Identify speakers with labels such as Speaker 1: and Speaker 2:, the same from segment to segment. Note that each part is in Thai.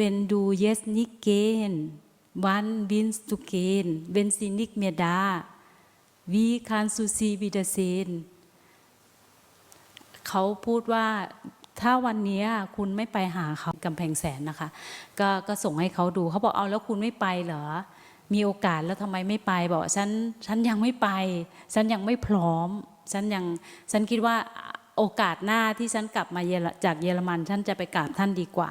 Speaker 1: wenn du jetzt nicht gehen, wann willst du gehen? Wenn sie nicht mehr da, wie kannst du sie wiedersehen? เขาพูดว่าถ้าวันนี้คุณไม่ไปหาเขากำแพงแสนนะคะ ก็ก็ส่งให้เขาดูเขาบอกเอาแล้วคุณไม่ไปเหรอ มีโอกาสแล้วทำไมไม่ไป บอกฉันฉันยังไม่ไป ฉันยังไม่พร้อม ฉันยังฉันคิดว่าโอกาสหน้าที่ฉันกลับมาจากเยอรมัน ฉันจะไปกราบท่านดีกว่า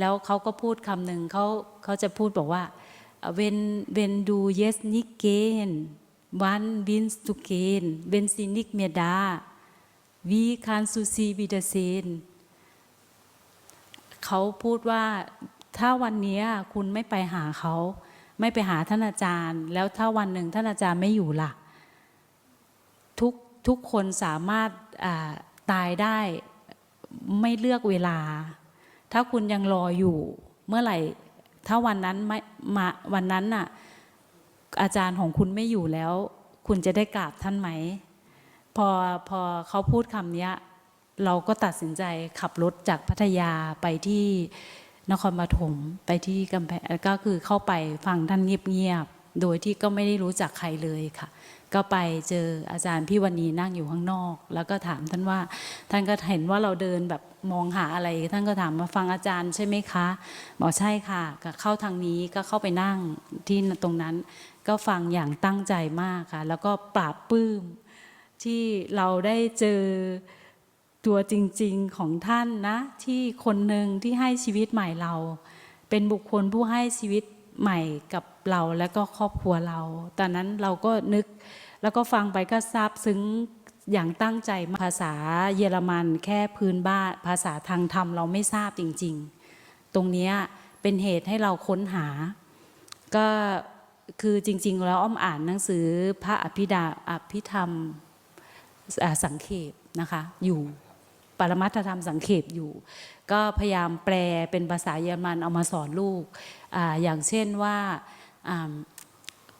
Speaker 1: แล้วเขาก็พูดคำหนึ่งเขาเขาจะพูดบอกว่า wenn wenn du jetzt nicht gehen wann willst du gehen wenn sie nicht mehr da wie kannst du sie wiedersehen เขาพูดว่าถ้าวันนี้คุณไม่ไปหาเขาไม่ไปหาท่านอาจารย์ แล้วถ้าวันหนึ่งท่านอาจารย์ไม่อยู่ล่ะทุกทุกคนสามารถตายได้ไม่เลือกเวลา ถ้าคุณยังรออยู่เมื่อไหร่ ถ้าวันนั้นไม่มาวันนั้นน่ะอาจารย์ของคุณไม่อยู่แล้ว คุณจะได้กราบท่านไหม พอพอเขาพูดคำนี้เราก็ตัดสินใจขับรถจากพัทยาไปที่นครปฐมไปที่กำแพงก็คือเข้าไปฟังท่านเงียบๆโดยที่ก็ไม่ได้รู้จักใครเลยค่ะ ก็ไปเจออาจารย์พี่วันนี้นั่งอยู่ข้างนอก แล้วก็ถามท่านว่า ท่านก็เห็นว่าเราเดินแบบมองหาอะไร ท่านก็ถามมาฟังอาจารย์ใช่ไหมคะบอกใช่ค่ะก็เข้าทางนี้ก็เข้าไปนั่งที่ตรงนั้น ก็ฟังอย่างตั้งใจมากค่ะ แล้วก็ปราบปลื้มที่เราได้เจอตัวจริงๆของท่านนะ ที่คนหนึ่งที่ให้ชีวิตใหม่เรา เป็นบุคคลผู้ให้ชีวิต ใหม่กับเราและก็ครอบครัวเรา ตอนนั้นเราก็นึกแล้วก็ฟังไปก็ซาบซึ้งอย่างตั้งใจภาษาเยอรมันแค่พื้นบ้านภาษาทางธรรมเราไม่ทราบจริง ๆ ตรงนี้เป็นเหตุให้เราค้นหา ก็คือจริง ๆ แล้วอ้อมอ่านหนังสือพระอภิดาอภิธรรมสังเขปนะคะอยู่ปรมัตธรรมสังเขปอยู่ ก็พยายามแปลเป็นภาษาเยอรมันเอามาสอนลูก อย่างเช่นว่า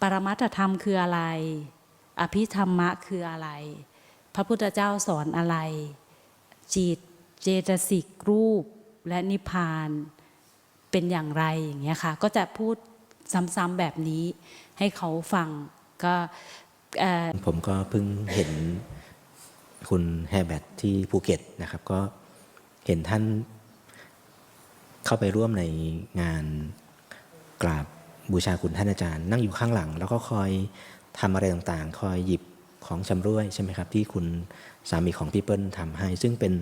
Speaker 1: ปรมัตธรรมคืออะไร อภิธรรมะคืออะไร พระพุทธเจ้าสอนอะไร จิตเจตสิกรูปและนิพพานเป็นอย่างไรอย่างเงี้ยค่ะ ก็จะพูดซ้ำๆแบบนี้ให้เขาฟังก็
Speaker 2: ผมก็เพิ่งเห็นคุณแฮแบทที่ภูเก็ตนะครับ ก็เห็นท่านเข้าไปร่วมในงาน กราบบูชาคุณท่านอาจารย์ นั่งอยู่ข้างหลัง แล้วก็คอยทำอะไรต่างๆ คอยหยิบของชำร่วยใช่ไหมครับ ที่คุณสามีของพี่เปิ้ลทำให้ ซึ่งเป็น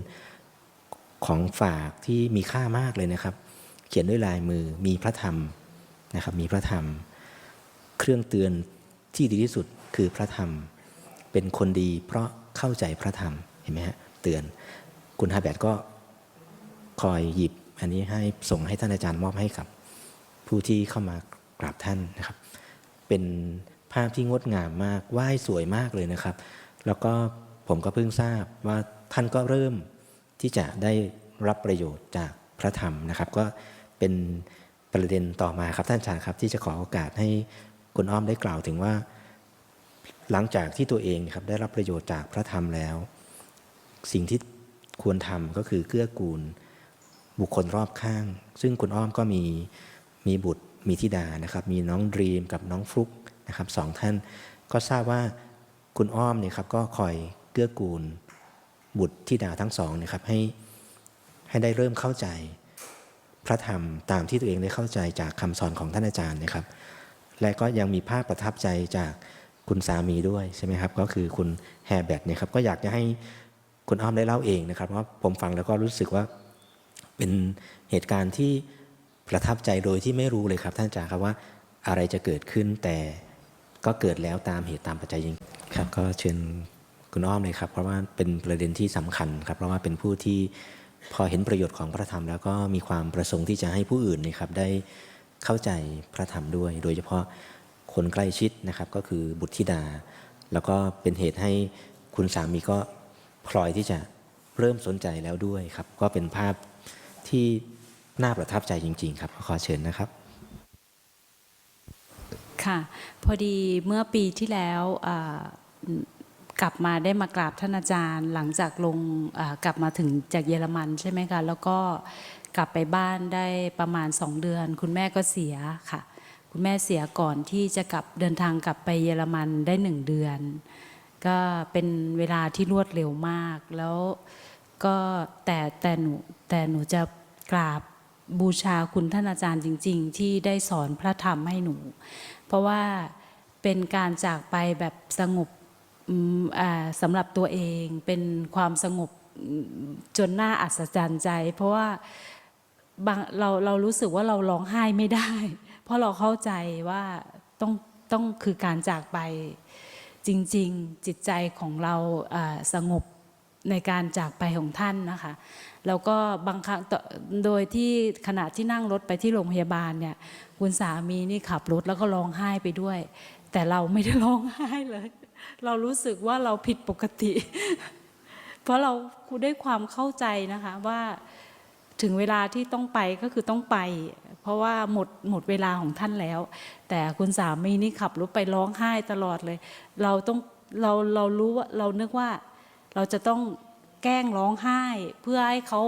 Speaker 2: ของฝากที่มีค่ามากเลยนะครับ เขียนด้วยลายมือมีพระธรรมนะครับ มีพระธรรม เครื่องเตือนที่ดีที่สุดคือพระธรรม เป็นคนดี เพราะเข้าใจพระธรรมเห็นไหมฮะเตือน คุณฮาแบทก็คอยหยิบอันนี้ให้ส่งให้ท่านอาจารย์มอบให้กับ ผู้ที่เข้ามากราบท่านนะครับ เป็นภาพที่งดงามมากไหว้สวยมากเลยนะครับ แล้วก็ผมก็เพิ่งทราบว่าท่านก็เริ่มที่จะได้รับประโยชน์จากพระธรรมนะครับ ก็เป็นประเด็นต่อมาครับท่านอาจารย์ครับ ที่จะขอโอกาสให้คุณอ้อมได้กล่าวถึงว่า หลังจากที่ตัวเองครับได้รับประโยชน์จากพระธรรมแล้ว สิ่งที่ควรทำก็คือเกื้อกูลบุคคลรอบข้าง ซึ่งคุณอ้อมก็มี มีบุตรมีธิดานะครับ มีน้องดรีมกับน้องฟลุกนะครับสองท่าน ก็ทราบว่าคุณอ้อมเนี่ยครับก็คอยเกื้อกูลบุตรธิดาทั้งสองนะครับให้ให้ได้เริ่มเข้าใจพระธรรมตามที่ตัวเองได้เข้าใจจากคำสอนของท่านอาจารย์นะครับ และก็ยังมีภาพประทับใจจากคุณสามีด้วยใช่ไหมครับ ก็คือคุณแฮร์แบทเนี่ยครับก็อยากจะให้คุณอ้อมได้เล่าเองนะครับเพราะผมฟังแล้วก็รู้สึกว่าเป็นเหตุการณ์ที่ ประทับใจโดยที่ไม่รู้เลยครับ ท่านอาจารย์ครับว่าอะไรจะเกิดขึ้นแต่ก็เกิดแล้วตามเหตุตามปัจจัยจริงครับ ก็เชิญคุณอ้อมเลยครับ เพราะว่าเป็นประเด็นที่สำคัญครับ เพราะว่าเป็นผู้ที่พอเห็นประโยชน์ของพระธรรม แล้วก็มีความประสงค์ที่จะให้ผู้อื่นนะครับได้เข้าใจพระธรรมด้วย โดยเฉพาะคนใกล้ชิดนะครับก็คือบุตรธิดา แล้วก็เป็นเหตุให้คุณสามีก็พลอยที่จะเริ่มสนใจแล้วด้วยครับ ก็เป็นภาพที่ น่าประทับใจจริง ๆ ครับ ขอเชิญนะครับ
Speaker 1: ค่ะ พอดีเมื่อปีที่แล้วกลับมาได้มากราบท่านอาจารย์ หลังจากลงกลับมาถึงจากเยอรมันใช่ไหมคะแล้วก็กลับไปบ้านได้ประมาณสองเดือน คุณแม่ก็เสียค่ะ คุณแม่เสียก่อนที่จะกลับเดินทางกลับไปเยอรมันได้หนึ่งเดือน ก็เป็นเวลาที่รวดเร็วมากแล้วก็แต่แต่หนูแต่หนูจะกราบ บูชาคุณท่านอาจารย์จริง ๆ ที่ได้สอนพระธรรมให้หนู เพราะว่าเป็นการจากไปแบบสงบสำหรับตัวเองเป็นความสงบจนน่าอัศจรรย์ใจ เพราะว่าาเราเรารู้สึกว่าเราร้องไห้ไม่ได้ เพราะเราเข้าใจว่าต้องต้องคือการจากไปจริง ๆ จิตใจของเราสงบในการจากไปของท่านนะคะ แล้วก็บางครั้งโดยที่ขณะที่นั่งรถไปที่โรงพยาบาลเนี่ยคุณสามีนี่ขับรถแล้วก็ร้องไห้ไปด้วย แต่เราไม่ได้ร้องไห้เลย เรารู้สึกว่าเราผิดปกติ เพราะเราได้ความเข้าใจนะคะว่าถึงเวลาที่ต้องไปก็คือต้องไป เพราะว่าหมดหมดเวลาของท่านแล้ว แต่คุณสามีนี่ขับรถไปร้องไห้ตลอดเลย เราต้องเราเรารู้ว่าเรานึกว่าเราจะต้อง แกล้งร้องไห้ เพื่อให้เขา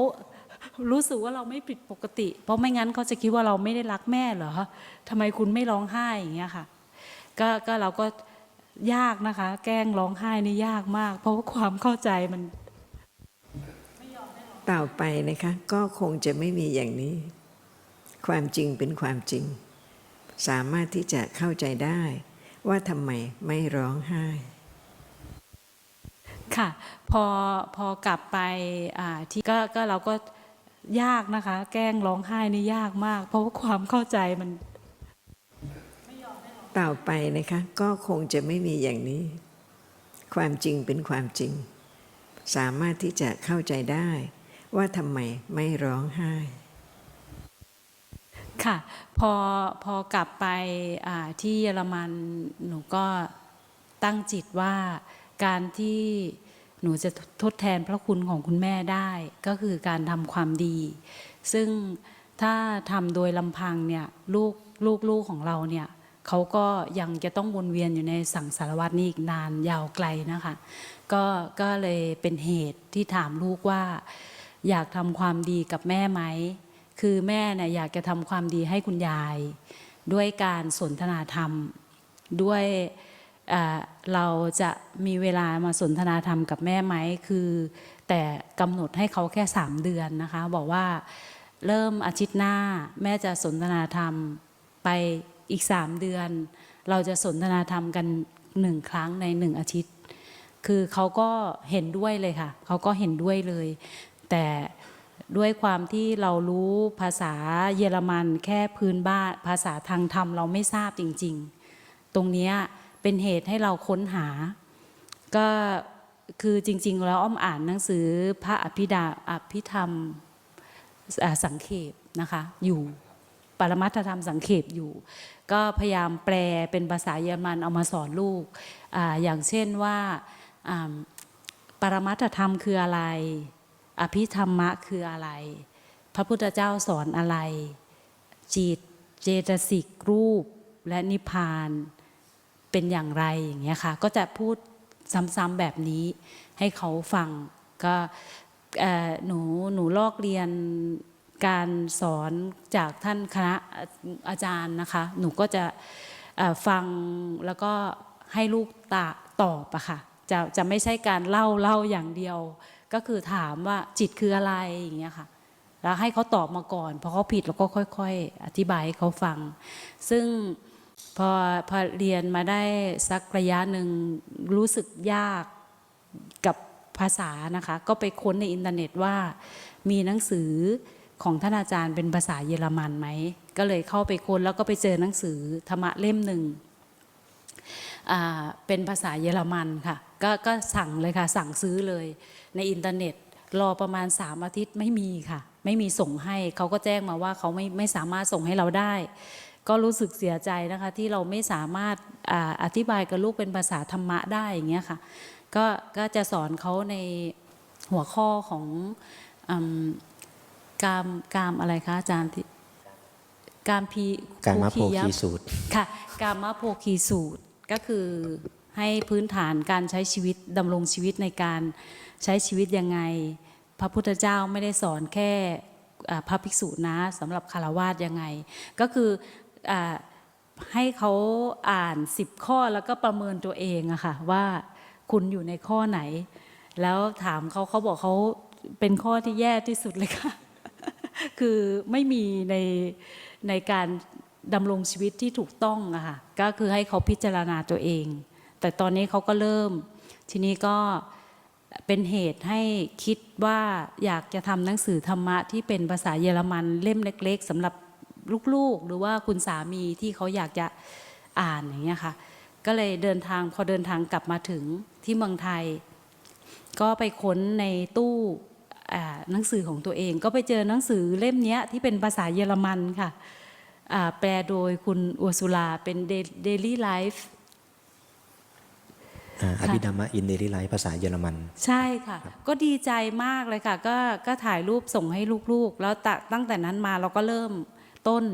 Speaker 1: รู้สึกว่าเราไม่ผิดปกติ เพราะไม่งั้นเขาจะคิดว่าเราไม่ได้รักแม่เหรอทำไมคุณไม่ร้องไห้อย่างเงี้ยค่ะก็ก็เราก็ยากนะคะ แกล้งร้องไห้นี่ยากมาก เพราะว่าความเข้าใจมัน
Speaker 3: ต่อไปนะคะ ก็คงจะไม่มีอย่างนี้ ความจริงเป็นความจริง สามารถที่จะเข้าใจได้ ว่าทำไมไม่ร้องไห้
Speaker 1: ค่ะ พอพอกลับไปอ่าที่ก็ก็เราก็ยากนะคะ แกล้งร้องไห้นี่ยากมาก เพราะว่าความเข้าใจมัน
Speaker 3: ต่อไปนะคะ ก็คงจะไม่มีอย่างนี้ ความจริงเป็นความจริง สามารถที่จะเข้าใจได้ ว่าทำไมไม่ร้องไห้
Speaker 1: ค่ะ พอพอกลับไปอ่าที่เยอรมันหนูก็ตั้งจิตว่า การที่หนูจะทดแทนพระคุณของคุณแม่ได้ ก็คือการทำความดี ซึ่งถ้าทำโดยลำพังเนี่ยลูกลูกลูกของเราเนี่ยเขาก็ยังจะต้องวนเวียนอยู่ในสังสารวัตนี้อีกนานยาวไกลนะคะก็ก็เลยเป็นเหตุที่ถามลูกว่า อยากทำความดีกับแม่ไหม คือแม่เนี่ยอยากจะทำความดีให้คุณยาย ด้วยการสนทนาธรรมด้วย เราจะมีเวลามาสนทนาธรรมกับแม่ไหมคือ แต่กำหนดให้เขาแค่สามเดือนนะคะ บอกว่าเริ่มอาทิตย์หน้าแม่จะสนทนาธรรมไปอีกสามเดือน เราจะสนทนาธรรมกันหนึ่งครั้งในหนึ่งอาทิตย์ คือเขาก็เห็นด้วยเลยค่ะ เขาก็เห็นด้วยเลย แต่ด้วยความที่เรารู้ภาษาเยอรมันแค่พื้นบ้านภาษาทางธรรมเราไม่ทราบจริง ๆ ตรงนี้ เป็นเหตุให้เราค้นหา ก็คือจริง ๆ แล้วอ้อมอ่านหนังสือพระอภิดาอภิธรรมสังเขปนะคะอยู่ปรมัตธรรมสังเขปอยู่ ก็พยายามแปลเป็นภาษาเยอรมันเอามาสอนลูกออย่างเช่นว่าอ่าปรมัตธรรมคืออะไร อภิธรรมะคืออะไร พระพุทธเจ้าสอนอะไร จิต เจตสิกรูป และนิพพาน เป็นอย่างไรอย่างเงี้ยค่ะ ก็จะพูดซ้ำๆแบบนี้ให้เขาฟังก็หนูหนูลอกเรียนการสอนจากท่านคณะอาจารย์นะคะ หนูก็จะฟังแล้วก็ให้ลูกตาตอบอะค่ะจะจะไม่ใช่การเล่าเล่าอย่างเดียว ก็คือถามว่าจิตคืออะไรอย่างเงี้ยค่ะแล้วให้เขาตอบมาก่อนพอเขาผิดเราก็ค่อย ๆ อธิบายให้เขาฟัง ซึ่ง พอพอเรียนมาได้สักระยะหนึ่งรู้สึกยากกับภาษานะคะ ก็ไปค้นในอินเทอร์เน็ตว่า มีหนังสือของท่านอาจารย์เป็นภาษาเยอรมันไหม ก็เลยเข้าไปค้นแล้วก็ไปเจอหนังสือธรรมะเล่มหนึ่งเป็นภาษาเยอรมันค่ะกก็สั่งเลยค่ะ สั่งซื้อเลยในอินเทอร์เน็ต รอประมาณ 3 อาทิตย์ไม่มีค่ะ ไม่มีส่งให้เขาก็แจ้งมาว่าเขาไม่ไม่สามารถส่งให้เราได้ ก็รู้สึกเสียใจนะคะที่เราไม่สามารถอาอธิบายกับลูกเป็นภาษาธรรมะได้อย่างเงี้ยค่ะก็ก็จะสอนเขาในหัวข้อของอมกามกามอะไรคะอาจารย์ที่กามพี
Speaker 2: การมาโพ
Speaker 1: ยัพ
Speaker 2: คีสูตร
Speaker 1: ค่ะกามโพคีสูตรก็คือใให้พื้นฐานการใช้ชีวิตดำรงชีวิตในการใช้ชีวิตยังไง พระพุทธเจ้าไม่ได้สอนแค่อ่าพระภิกษุนะสำหรับคารวาสยังไง ก็คืออา ให้เขาอ่านสิบข้อแล้วก็ประเมินตัวเองอะค่ะว่าคุณอยู่ในข้อไหน แล้วถามเขาเขาบอกเขาเป็นข้อที่แย่ที่สุดเลยค่ะ คือไม่มีในในการดำรงชีวิตที่ถูกต้องอะค่ะก็คือให้เขาพิจารณาตัวเอง แต่ตอนนี้เขาก็เริ่ม ทีนี้ก็เป็นเหตุให้คิดว่าอยากจะทำหนังสือธรรมะที่เป็นภาษาเยอรมันเล่มเล็ก ๆสำหรับ ลูกๆ หรือว่าคุณสามีที่เขาอยากจะอ่านอย่างเงี้ยค่ะ ก็เลยเดินทางพอเดินทางกลับมาถึงที่เมืองไทย ก็ไปค้นในตู้อ่าหนังสือของตัวเอง ก็ไปเจอหนังสือเล่มเนี้ยที่เป็นภาษาเยอรมันค่ะอ่าแปลโดยคุณอัวสุลาเป็น Daily Life
Speaker 2: อ่าอภิธรรมะอินเดลิไลภาษาเยอรมัน
Speaker 1: ใช่ค่ะ ก็ดีใจมากเลยค่ะ ก็ก็ถ่ายรูปส่งให้ลูกๆ แล้วตะตั้งแต่นั้นมาเราก็เริ่ม ต้น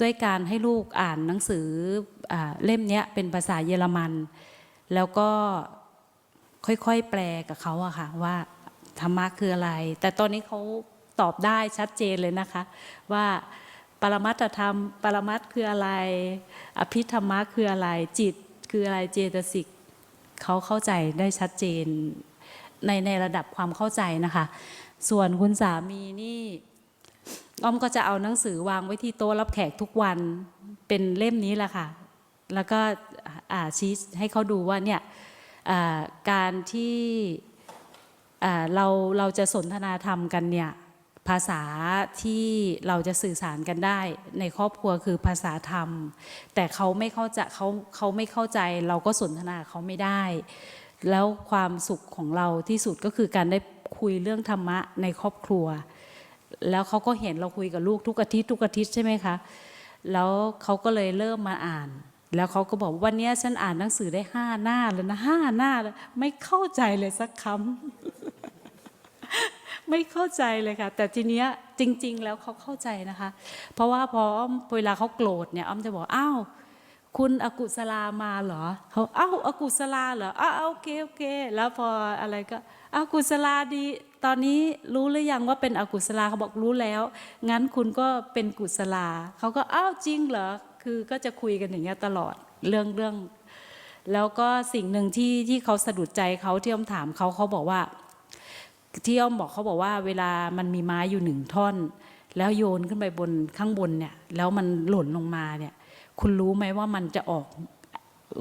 Speaker 1: ด้วยการให้ลูกอ่านหนังสืออเล่มนี้เป็นภาษาเยอรมัน แล้วก็ค่อยๆแปลกับเขาอะค่ะว่าธรรมะคืออะไร แต่ตอนนี้เขาตอบได้ชัดเจนเลยนะคะ ว่าปรมัตธรรม ปรมัตคืออะไร อภิธรรมะคืออะไรจิตคืออะไรเจตสิกเขาเข้าใจได้ชัดเจนในในระดับความเข้าใจนะคะ ส่วนคุณสามีนี่ อ้อมก็จะเอาหนังสือวางไว้ที่โต๊ะรับแขกทุกวันเป็นเล่มนี้แหละค่ะ แล้วก็อ่าชี้ให้เขาดูว่าเนี่ยการที่เราเราจะสนทนาธรรมกันเนี่ยภาษาที่เราจะสื่อสารกันได้ ในครอบครัวคือภาษาธรรม แต่เขาไม่เข้าใจเขาเขาไม่เข้าใจเราก็สนทนาเขาไม่ได้ แล้วความสุขของเราที่สุดก็คือการได้คุยเรื่องธรรมะในครอบครัว แล้วเขาก็เห็นเราคุยกับลูกทุกอาทิตย์ทุกอาทิตย์ใช่ไหมคะแล้วเขาก็เลยเริ่มมาอ่าน แล้วเขาก็บอกว่าวันนี้ฉันอ่านหนังสือได้ห้าหน้าแล้วนะห้าหน้าแล้วไม่เข้าใจเลยสักคำไม่เข้าใจเลยค่ะ แต่ทีเนี้ยจริง ๆ แล้วเขาเข้าใจนะคะ เพราะว่าพออ้อมเวลาเขาโกรธเนี่ยอ้อมจะบอกอ้าวคุณอกุศลามาเหรอเขาอ้าวอกุศลาเหรออ้าวโอเคโอเค แล้วพออะไรก็อากุศลาดี ตอนนี้รู้หรือยังว่าเป็นอกุศลาเขาบอกรู้แล้ว งั้นคุณก็เป็นกุศลาเขาก็อ้าวจริงเหรอคือก็จะคุยกันอย่างเงี้ยตลอดเรื่องเรื่อง แล้วก็สิ่งหนึ่งที่ที่เขาสะดุดใจเขาที่อ้อมถามเขาเขาบอกว่า ที่อ้อมบอกเขาบอกว่า เวลามันมีไม้อยู่หนึ่งท่อน แล้วโยนขึ้นไปบนข้างบนเนี่ย แล้วมันหล่นลงมาเนี่ย คุณรู้ไหมว่ามันจะออก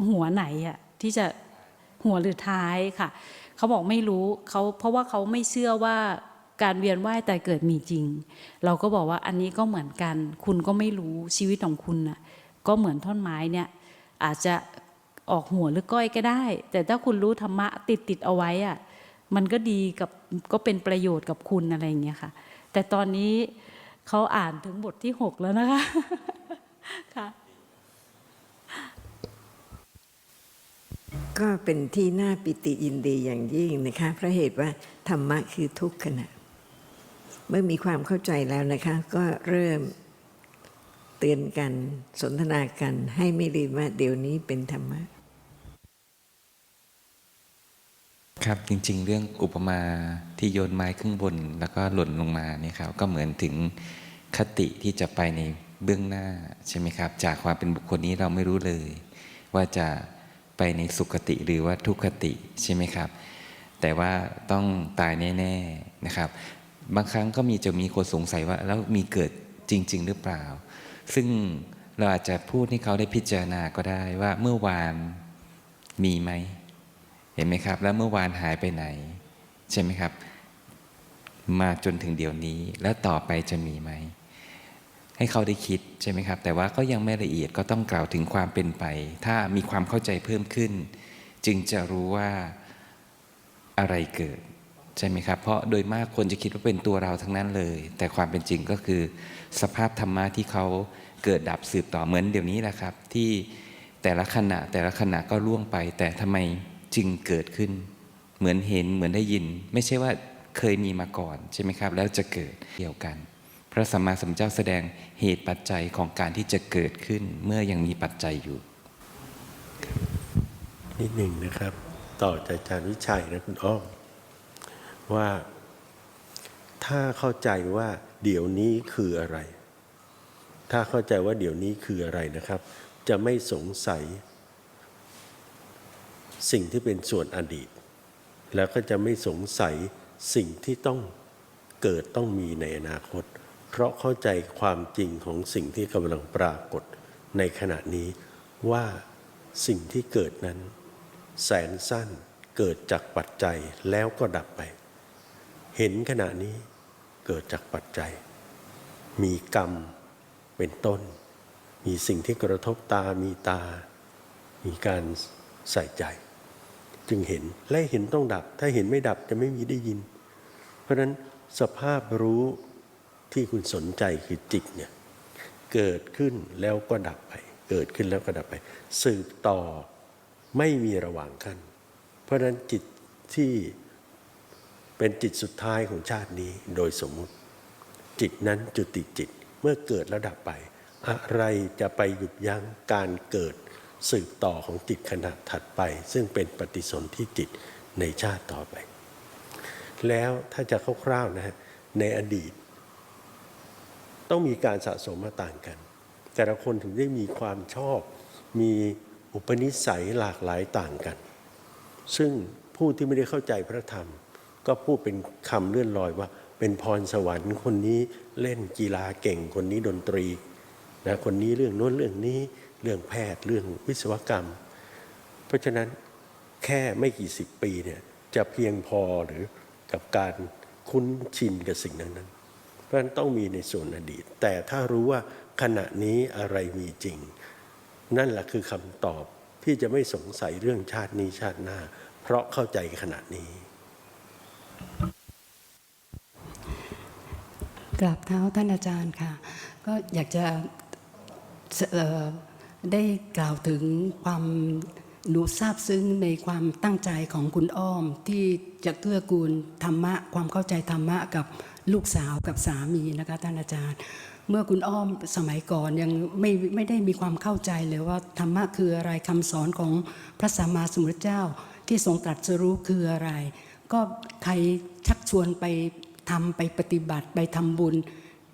Speaker 1: หัวไหนอะที่จะหัวหรือท้ายค่ะ เขาบอกไม่รู้เขาเพราะว่าเขาไม่เชื่อว่าการเวียนว่ายแต่เกิดมีจริง เราก็บอกว่าอันนี้ก็เหมือนกัน คุณก็ไม่รู้ชีวิตของคุณน่ะก็เหมือนท่อนไม้เนี่ยอาจจะออกหัวหรือก้อยก็ได้ แต่ถ้าคุณรู้ธรรมะติดติดเอาไว้อะมันก็ดีกับก็เป็นประโยชน์กับคุณอะไรอย่างเงี้ยค่ะ แต่ตอนนี้เขาอ่านถึงบทที่หกแล้วนะคะค่ะ
Speaker 3: ก็เป็นที่น่าปิติยินดีอย่างยิ่งนะคะเพราะเหตุว่าธรรมะคือทุกขณะ เมื่อมีความเข้าใจแล้วนะคะ ก็เริ่มเตือนกันสนทนากันให้ไม่ลืมว่าเดี๋ยวนี้เป็นธรรมะ
Speaker 4: ครับจริง ๆ เรื่องอุปมาที่โยนไม้ขึ้นบน แล้วก็หล่นลงมาเนี่ยครับก็เหมือนถึงคติที่จะไปในเบื้องหน้าใช่ไหมครับ จากความเป็นบุคคลนี้เราไม่รู้เลย ว่าจะ ไปในสุคติหรือว่าทุกขติใช่ไหมครับ แต่ว่าต้องตายแน่ๆนะครับ บางครั้งก็มีจะมีคนสงสัยว่าแล้วมีเกิดจริง ๆ หรือเปล่า ซึ่งเราอาจจะพูดให้เขาได้พิจารณาก็ได้ว่าเมื่อวานมีไหมเห็นไหมครับ แล้วเมื่อวานหายไปไหน ใช่ไหมครับ มาจนถึงเดี๋ยวนี้แล้วต่อไปจะมีไหม ให้เขาได้คิดใช่ไหมครับ แต่ว่าก็ยังไม่ละเอียดก็ต้องกล่าวถึงความเป็นไป ถ้ามีความเข้าใจเพิ่มขึ้น จึงจะรู้ว่าอะไรเกิดใช่ไหมครับ เพราะโดยมากคนจะคิดว่าเป็นตัวเราทั้งนั้นเลย แต่ความเป็นจริงก็คือ สภาพธรรมะที่เขาเกิดดับสืบต่อเหมือนเดี๋ยวนี้แหละครับ ที่แต่ละขณะแต่ละขณะก็ล่วงไป แต่ทำไมจึงเกิดขึ้น เหมือนเห็นเหมือนได้ยิน ไม่ใช่ว่าเคยมีมาก่อนใช่ไหมครับ แล้วจะเกิดเดียวกัน พระสัมมาสัมพุทธเจ้าแสดงเหตุปัจจัยของการที่จะเกิดขึ้นเมื่อยังมีปัจจัยอยู่
Speaker 5: นิดหนึ่งนะครับ ต่อจากอาจารย์วิชัยนะคุณอ้อมว่าถ้าเข้าใจว่าเดี๋ยวนี้คืออะไร ถ้าเข้าใจว่าเดี๋ยวนี้คืออะไรนะครับ จะไม่สงสัย สิ่งที่เป็นส่วนอดีต แล้วก็จะไม่สงสัยสิ่งที่ต้องเกิดต้องมีในอนาคต เพราะเข้าใจความจริงของสิ่งที่กำลังปรากฏในขณะนี้ว่าสิ่งที่เกิดนั้น แสนสั้นเกิดจากปัจจัยแล้วก็ดับไป เห็นขณะนี้เกิดจากปัจจัย มีกรรมเป็นต้น มีสิ่งที่กระทบตามีตา มีการใส่ใจ จึงเห็นและเห็นต้องดับ ถ้าเห็นไม่ดับจะไม่มีได้ยิน เพราะนั้นสภาพรู้ ที่คุณสนใจคือจิตเนี่ยเกิดขึ้นแล้วก็ดับไป เกิดขึ้นแล้วก็ดับไป สืบต่อไม่มีระหว่างกัน เพราะนั้นจิตที่เป็นจิตสุดท้ายของชาตินี้โดยสมมุติ จิตนั้นจุติจิตเมื่อเกิดแล้วดับไป อะไรจะไปหยุดยั้งการเกิดสืบต่อของจิตขณะถัดไป ซึ่งเป็นปฏิสนธิจิตในชาติต่อไป แล้วถ้าจะคร่าวๆนะฮะในอดีต ต้องมีการสะสมมาต่างกัน แต่ละคนถึงได้มีความชอบ มีอุปนิสัยหลากหลายต่างกัน ซึ่งผู้ที่ไม่ได้เข้าใจพระธรรม ก็พูดเป็นคำเลื่อนลอยว่า เป็นพรสวรรค์คนนี้เล่นกีฬาเก่งคนนี้ดนตรีนะคนนี้เรื่องโน้นเรื่องนี้เรื่องแพทย์เรื่องวิศวกรรม เพราะฉะนั้นแค่ไม่กี่สิบปีเนี่ยจะเพียงพอหรือกับการคุ้นชินกับสิ่งนั้นนั้น เพราะฉะนั้นต้องมีในส่วนอดีต แต่ถ้ารู้ว่าขณะนี้อะไรมีจริง นั่นแหละคือคำตอบที่จะไม่สงสัยเรื่องชาตินี้ชาติหน้า เพราะเข้าใจขณะนี้
Speaker 6: กราบเท้าท่านอาจารย์ค่ะ ก็อยากจะได้กล่าวถึงความหนูซาบซึ้งในความตั้งใจของคุณอ้อม ที่จะเกื้อกูลธรรมะ ความเข้าใจธรรมะกับ ลูกสาวกับสามีนะคะท่านอาจารย์ เมื่อคุณอ้อมสมัยก่อนยังไม่ไม่ได้มีความเข้าใจเลยว่าธรรมะคืออะไรคำสอนของพระสัมมาสัมพุทธเจ้า ที่ทรงตรัสรู้คืออะไร ก็ใครชักชวนไปทำไปปฏิบัติไปทำบุญ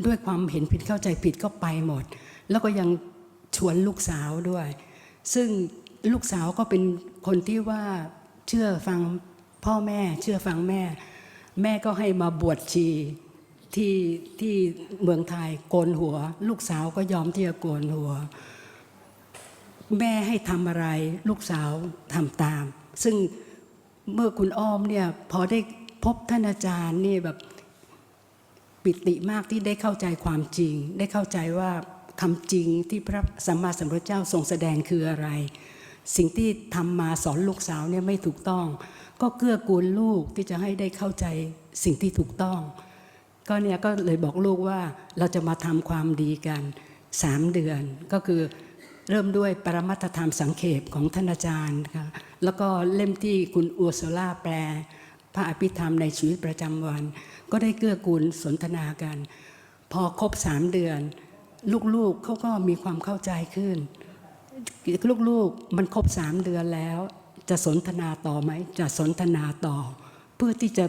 Speaker 6: ด้วยความเห็นผิดเข้าใจผิดก็ไปหมด แล้วก็ยังชวนลูกสาวด้วย ซึ่งลูกสาวก็เป็นคนที่ว่าเชื่อฟังพ่อแม่ เชื่อฟังแม่ แม่ก็ให้มาบวชชี ที่ที่เมืองไทยโกนหัว ลูกสาวก็ยอมที่จะโกนหัว แม่ให้ทำอะไร ลูกสาวทำตาม ซึ่งเมื่อคุณอ้อมเนี่ยพอได้พบท่านอาจารย์นี่แบบปิติมากที่ได้เข้าใจความจริง ได้เข้าใจว่าคำจริงที่พระสัมมาสัมพุทธเจ้าทรงแสดงคืออะไร สิ่งที่ทำมาสอนลูกสาวเนี่ยไม่ถูกต้อง ก็เกื้อกูลลูกที่จะให้ได้เข้าใจสิ่งที่ถูกต้อง ก็เนี่ยก็เลยบอกลูกว่าเราจะมาทำความดีกันสามเดือน ก็คือเริ่มด้วยปรมัตธรรมสังเขปของท่านอาจารย์ค่ะแล้วก็เล่มที่คุณอัวโซล่าแปล พระอภิธรรมในชีวิตประจำวัน ก็ได้เกื้อกูลสนทนากัน พอครบสามเดือน ลูกๆเขาก็มีความเข้าใจขึ้น ลูกๆมันครบสามเดือนแล้ว จะสนทนาต่อไหมจะสนทนาต่อ เพื่อที่จะ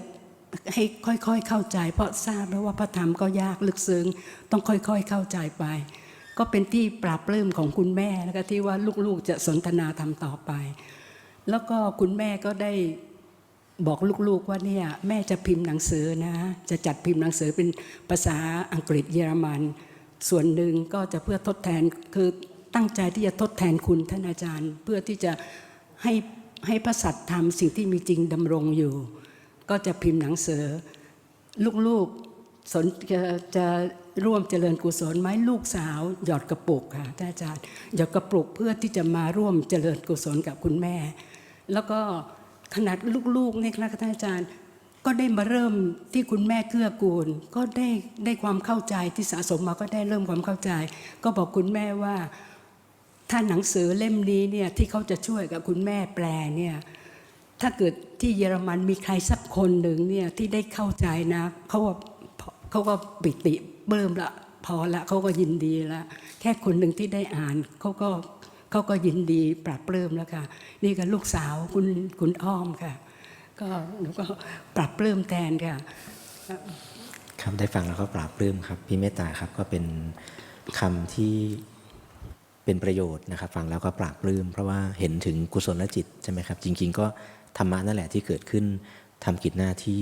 Speaker 6: ให้ค่อยๆเข้าใจ เพราะทราบแล้วว่าพระธรรมก็ยากลึกซึ้งต้องค่อยๆเข้าใจไป ก็เป็นที่ปราบปลื้มของคุณแม่นะคะที่ว่าลูกๆจะสนทนาทำต่อไป แล้วก็คุณแม่ก็ได้บอกลูกๆว่าเนี่ยแม่จะพิมพ์หนังสือนะ จะจัดพิมพ์หนังสือเป็นภาษาอังกฤษเยอรมัน ส่วนหนึ่งก็จะเพื่อทดแทนคือตั้งใจที่จะทดแทนคุณท่านอาจารย์ เพื่อที่จะให้ให้พระสัตธรรมสิ่งที่มีจริงดำรงอยู่ ก็จะพิมพ์หนังสือ ลูกๆสนจะจะร่วมเจริญกุศลไหมลูกสาว หยอดกระปุกค่ะท่านอาจารย์หยอดกระปุกเพื่อที่จะมาร่วมเจริญกุศลกับคุณแม่ แล้วก็ขนาดลูกๆนี่นะคะท่านอาจารย์ก็ได้มาเริ่มที่คุณแม่เกื้อกูล ก็ได้ได้ความเข้าใจที่สะสมมาก็ได้เริ่มความเข้าใจ ก็บอกคุณแม่ว่า ถ้าหนังสือเล่มนี้เนี่ยที่เขาจะช่วยกับคุณแม่แปลเนี่ย ถ้าเกิดที่เยอรมันมีใครสักคนหนึ่งเนี่ยที่ได้เข้าใจนะเขาว่าเขาก็ปิติเบิ่มละพอละเขาก็ยินดีละแค่คนหนึ่งที่ได้อ่านเขาก็เขาก็ยินดีปรับปลื้มแล้วค่ะ นี่ก็ลูกสาวคุณคุณอ้อมค่ะ ก็หนูก็ปรับปลื้มแทนค่ะ
Speaker 2: ครับได้ฟังแล้วก็ปราบปลื้มครับพี่เมตตาครับก็เป็นคำที่เป็นประโยชน์นะครับ ฟังแล้วก็ปราบปลื้มเพราะว่าเห็นถึงกุศลจิตใช่ไหมครับ จริง ๆ ก็ ธรรมะนั่นแหละที่เกิดขึ้นทำกิจหน้าที่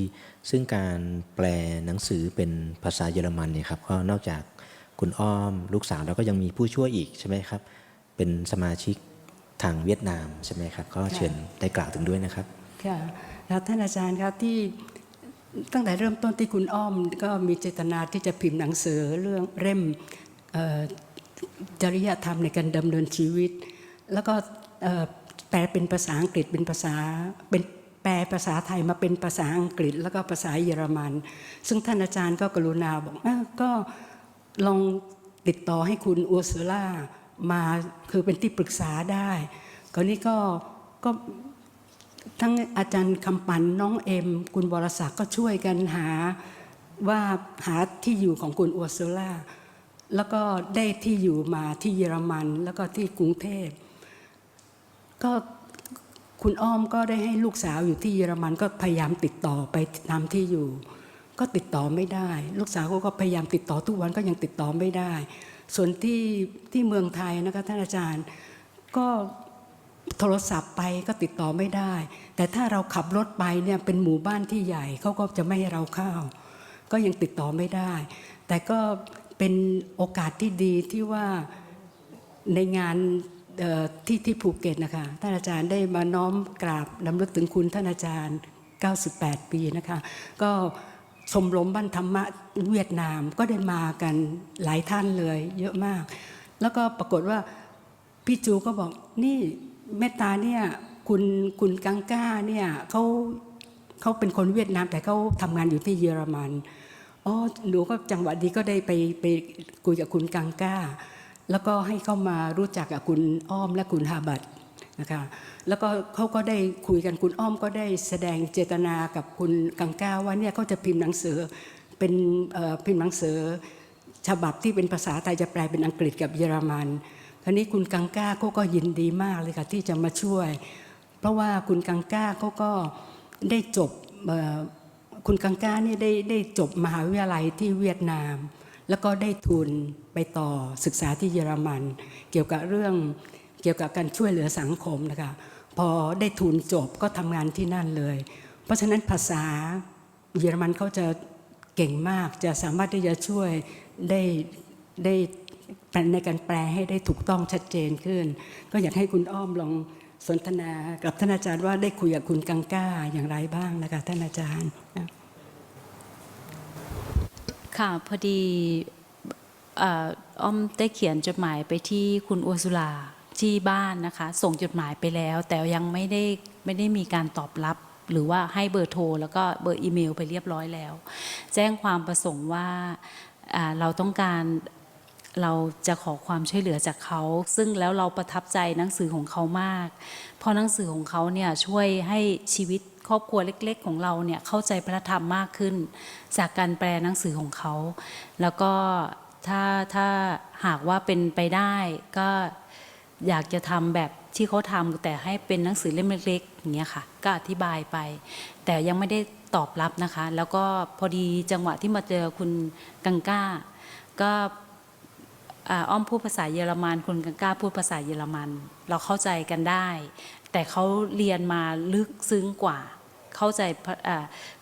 Speaker 2: ซึ่งการแปลหนังสือเป็นภาษาเยอรมันเนี่ยครับก็นอกจากคุณอ้อมลูกสาวแล้วก็ยังมีผู้ช่วยอีกใช่ไหมครับ เป็นสมาชิกทางเวียดนามใช่ไหมครับ ก็เชิญได้กล่าวถึงด้วยนะครับ
Speaker 6: ค่ะแล้วท่านอาจารย์ครับที่ตั้งแต่เริ่มต้นที่คุณอ้อมก็มีเจตนาที่จะพิมพ์หนังสือเรื่องเล่มจริยธรรมในการดำเนินชีวิต แล้วก็ แปลเป็นภาษาอังกฤษเป็นภาษาเป็นแปลภาษาไทยมาเป็นภาษาอังกฤษแล้วก็ภาษาเยอรมัน ซึ่งท่านอาจารย์ก็กรุณาบอกอก็ลองติดต่อให้คุณอูร์ซูล่ามาคือเป็นที่ปรึกษาได้ก็นี่ก็ก็ทั้งอาจารย์คำปันน้องเอ็ม คุณบรศักดิ์ก็ช่วยกันหาว่าหาที่อยู่ของคุณอัวซูล่าแล้วก็ได้ที่อยู่มาที่เยอรมัน แล้วก็ที่กรุงเทพ ก็คุณอ้อมก็ได้ให้ลูกสาวอยู่ที่เยอรมันก็พยายามติดต่อไปตามที่อยู่ ก็ติดต่อไม่ได้ ลูกสาวก็พยายามติดต่อทุกวันก็ยังติดต่อไม่ได้ ส่วนที่ที่เมืองไทยนะคะท่านอาจารย์ก็โทรศัพท์ไปก็ติดต่อไม่ได้ แต่ถ้าเราขับรถไปเนี่ยเป็นหมู่บ้านที่ใหญ่เขาก็จะไม่ให้เราเข้า ก็ยังติดต่อไม่ได้ แต่ก็เป็นโอกาสที่ดีที่ว่าในงาน ที่ที่ภูเก็ตนะคะท่านอาจารย์ได้มาน้อมกราบลำลึกถึงคุณท่านอาจารย์ 98 ปีนะคะก็ชมรมบ้านธรรมะเวียดนามก็ได้มากันหลายท่านเลยเยอะมาก แล้วก็ปรากฏว่าพี่จูก็บอกนี่เมตตาเนี่ยคุณคุณกังก้าเนี่ยเขาเขาเป็นคนเวียดนามแต่เขาทำงานอยู่ที่เยอรมันอ๋อหนูก็จังหวะดีก็ได้ไปไปคุยกับคุณกังก้า แล้วก็ให้เข้ามารู้จักกับคุณอ้อมและคุณฮาบัตนะคะแล้วก็เขาก็ได้คุยกันคุณอ้อมก็ได้แสดงเจตนากับคุณกังก้าว่าเนี่ยเขาจะพิมพ์หนังสือเป็นพิมพ์หนังสือฉบับที่เป็นภาษาไทยจะแปลเป็นอังกฤษกับเยอรมันคราวนี้คุณกังก้าเขาก็ยินดีมากเลยค่ะที่จะมาช่วย เพราะว่าคุณกังก้าเขาก็ได้จบคุณกังก้าเนี่ยได้ได้จบมหาวิทยาลัยที่เวียดนาม แล้วก็ได้ทุนไปต่อศึกษาที่เยอรมัน เกี่ยวกับเรื่องเกี่ยวกับการช่วยเหลือสังคมนะคะพอได้ทุนจบก็ทำงานที่นั่นเลย เพราะฉะนั้นภาษาเยอรมันเขาจะเก่งมากจะสามารถที่จะช่วยได้ได้ในการแปลให้ได้ถูกต้องชัดเจนขึ้น ก็อยากให้คุณอ้อมลองสนทนากับท่านอาจารย์ว่าได้คุยกับคุณกังก้าอย่างไรบ้างนะคะท่านอาจารย์
Speaker 1: ค่ะ พอดีเอออ้อมได้เขียนจดหมายไปที่คุณอัวสุลาที่บ้านนะคะ ส่งจดหมายไปแล้ว แต่ยังไม่ได้ไม่ได้มีการตอบรับ หรือว่าให้เบอร์โทร แล้วก็เบอร์อีเมลไปเรียบร้อยแล้ว แจ้งความประสงค์ว่าเราต้องการเราจะขอความช่วยเหลือจากเขา ซึ่งแล้วเราประทับใจหนังสือของเขามาก เพราะหนังสือของเขาเนี่ยช่วยให้ชีวิต ครอบครัวเล็ก ๆ ของเราเนี่ยเข้าใจพระธรรมมากขึ้น จากการแปลหนังสือของเขา แล้วก็ถ้าถ้าหากว่าเป็นไปได้ก็อยากจะทำแบบที่เขาทำแต่ให้เป็นหนังสือเล่มเล็กๆอย่างเงี้ยค่ะ ก็อธิบายไป แต่ยังไม่ได้ตอบรับนะคะ แล้วก็พอดีจังหวะที่มาเจอคุณกังก้า ก็อ้อมพูดภาษาเยอรมันคุณกังก้าพูดภาษาเยอรมัน เราเข้าใจกันได้ แต่เขาเรียนมาลึกซึ้งกว่า เข้าใจ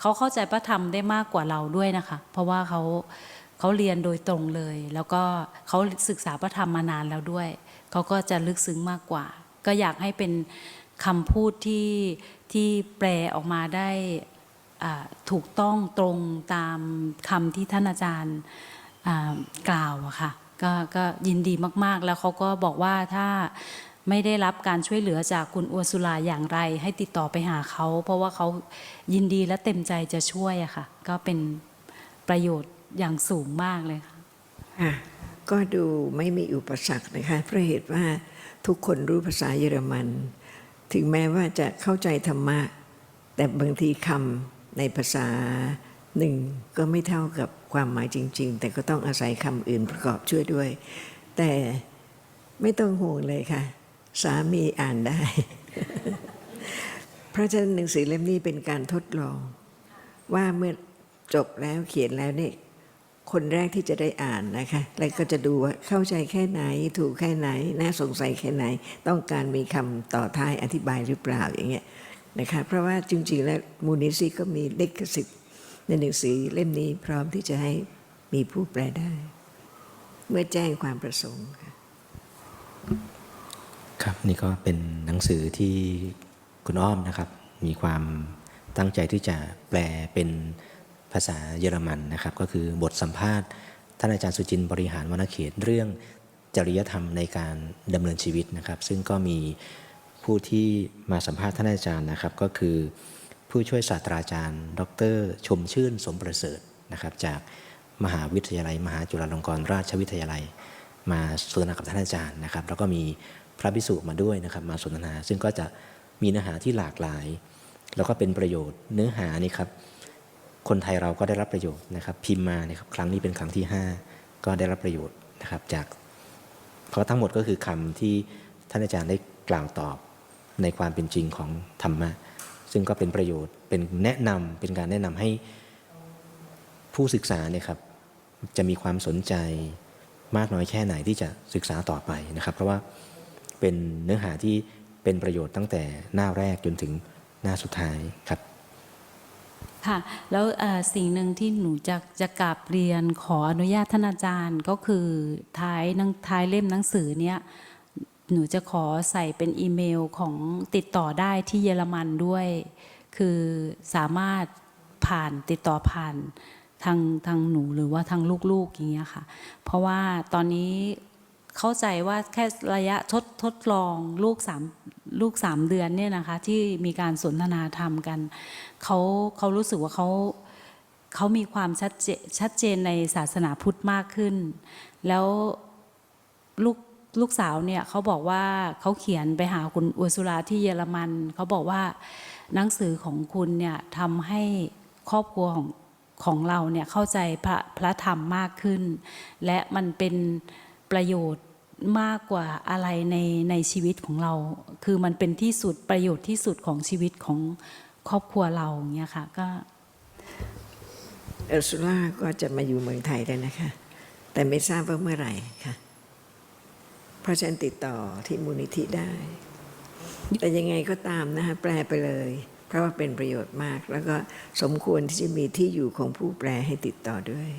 Speaker 1: เขาเข้าใจพระธรรมได้มากกว่าเราด้วยนะคะ เพราะว่าเขาเขาเรียนโดยตรงเลย แล้วก็เขาศึกษาพระธรรมมานานแล้วด้วย เขาก็จะลึกซึ้งมากกว่า ก็อยากให้เป็นคำพูดที่ที่แปลออกมาได้ถูกต้องตรงตามคำที่ท่านอาจารย์กล่าวอะค่ะก็ก็ยินดีมาก ๆ แล้วเขาก็บอกว่าถ้า ไม่ได้รับการช่วยเหลือจากคุณอัวสุลาอย่างไร ให้ติดต่อไปหาเขา เพราะว่าเขายินดีและเต็มใจจะช่วยอะค่ะ ก็เป็นประโยชน์อย่างสูงมากเลยค่ะ
Speaker 3: ค่ะ ก็ดูไม่มีอุปสรรคนะคะเพราะเหตุว่าทุกคนรู้ภาษาเยอรมัน ถึงแม้ว่าจะเข้าใจธรรมะ แต่บางทีคำในภาษาหนึ่งก็ไม่เท่ากับความหมายจริง ๆ แต่ก็ต้องอาศัยคำอื่นประกอบช่วยด้วย แต่ไม่ต้องห่วงเลยค่ะ สามีอ่านได้ เพราะฉะนั้นหนังสือเล่มนี้เป็นการทดลอง ว่าเมื่อจบแล้วเขียนแล้วเนี่ยคนแรกที่จะได้อ่านนะคะ แล้วก็จะดูว่าเข้าใจแค่ไหน ถูกแค่ไหน น่าสงสัยแค่ไหน ต้องการมีคำต่อท้ายอธิบายหรือเปล่าอย่างเงี้ยนะคะ เพราะว่าจริงๆ แล้วมูลนิธิก็มีเลขสิทธิ์ในหนังสือเล่มนี้พร้อมที่จะให้มีผู้แปลได้ เมื่อแจ้งความประสงค์ค่ะ
Speaker 2: ครับนี่ก็เป็นหนังสือที่คุณอ้อมนะครับ มีความตั้งใจที่จะแปลเป็นภาษาเยอรมันนะครับ ก็คือบทสัมภาษณ์ท่านอาจารย์สุจินบริหารวรรณเขตเรื่องจริยธรรมในการดำเนินชีวิตนะครับ ซึ่งก็มีผู้ที่มาสัมภาษณ์ท่านอาจารย์นะครับ ก็คือผู้ช่วยศาสตราจารย์ ดร ชมชื่นสมประเสริฐนะครับ จากมหาวิทยาลัย มหาจุฬาลงกรณราชวิทยาลัย มาสนทนากับท่านอาจารย์นะครับ แล้วก็มี พระพิสุมาด้วยนะครับ มาสนทนา ซึ่งก็จะมีเนื้อหาที่หลากหลาย แล้วก็เป็นประโยชน์เนื้อหานี่ครับ คนไทยเราก็ได้รับประโยชน์นะครับ พิมพ์มานี่ยครับครั้งนี้เป็นครั้งที่ 5 ก็ได้รับประโยชน์นะครับ จากเพราะทั้งหมดก็คือคำที่ท่านอาจารย์ได้กล่าวตอบในความเป็นจริงของธรรมะ ซึ่งก็เป็นประโยชน์เป็นแนะนำเป็นการแนะนำให้ผู้ศึกษาเนี่ยครับจะมีความสนใจมากน้อยแค่ไหนที่จะศึกษาต่อไปนะครับ เพราะว่า เป็นเนื้อหาที่เป็นประโยชน์ตั้งแต่หน้าแรกจนถึงหน้าสุดท้ายครับ
Speaker 1: ค่ะแล้วสิ่งหนึ่งที่หนูจะจะกราบเรียนขออนุญาตท่านอาจารย์ก็คือท้ายนังท้ายเล่มหนังสือเนี้ยหนูจะขอใส่เป็นอีเมลของติดต่อได้ที่เยอรมันด้วย คือสามารถผ่านติดต่อผ่านทางทางหนูหรือว่าทางลูกๆอย่างเงี้ยค่ะ เพราะว่าตอนนี้ เข้าใจว่าแค่ระยะทดทดลองลูกสามลูกสามเดือนเนี่ยนะคะ ที่มีการสนทนาธรรมกันเขาเขารู้สึกว่าเขาเขามีความชัดเจนชัดเจนในศาสนาพุทธมากขึ้น แล้วลูกลูกสาวเนี่ยเขาบอกว่าเขาเขียนไปหาคุณอุสุราที่เยอรมันเขาบอกว่าหนังสือของคุณเนี่ยทำให้ครอบครัวของของเราเนี่ยเข้าใจพระพระธรรมมากขึ้น และมันเป็น ประโยชน์มากกว่าอะไรในในชีวิตของเรา คือมันเป็นที่สุดประโยชน์ที่สุดของชีวิตของครอบครัวเราอย่างเงี้ยค่ะก็
Speaker 3: เอลซูล่าก็จะมาอยู่เมืองไทยแล้วนะคะ แต่ไม่ทราบว่าเมื่อไหร่ค่ะ เพราะฉันติดต่อที่มูลนิธิได้ แต่ยังไงก็ตามนะคะแปลไปเลย เพราะว่าเป็นประโยชน์มาก แล้วก็สมควรที่จะมีที่อยู่ของผู้แปลให้ติดต่อด้วย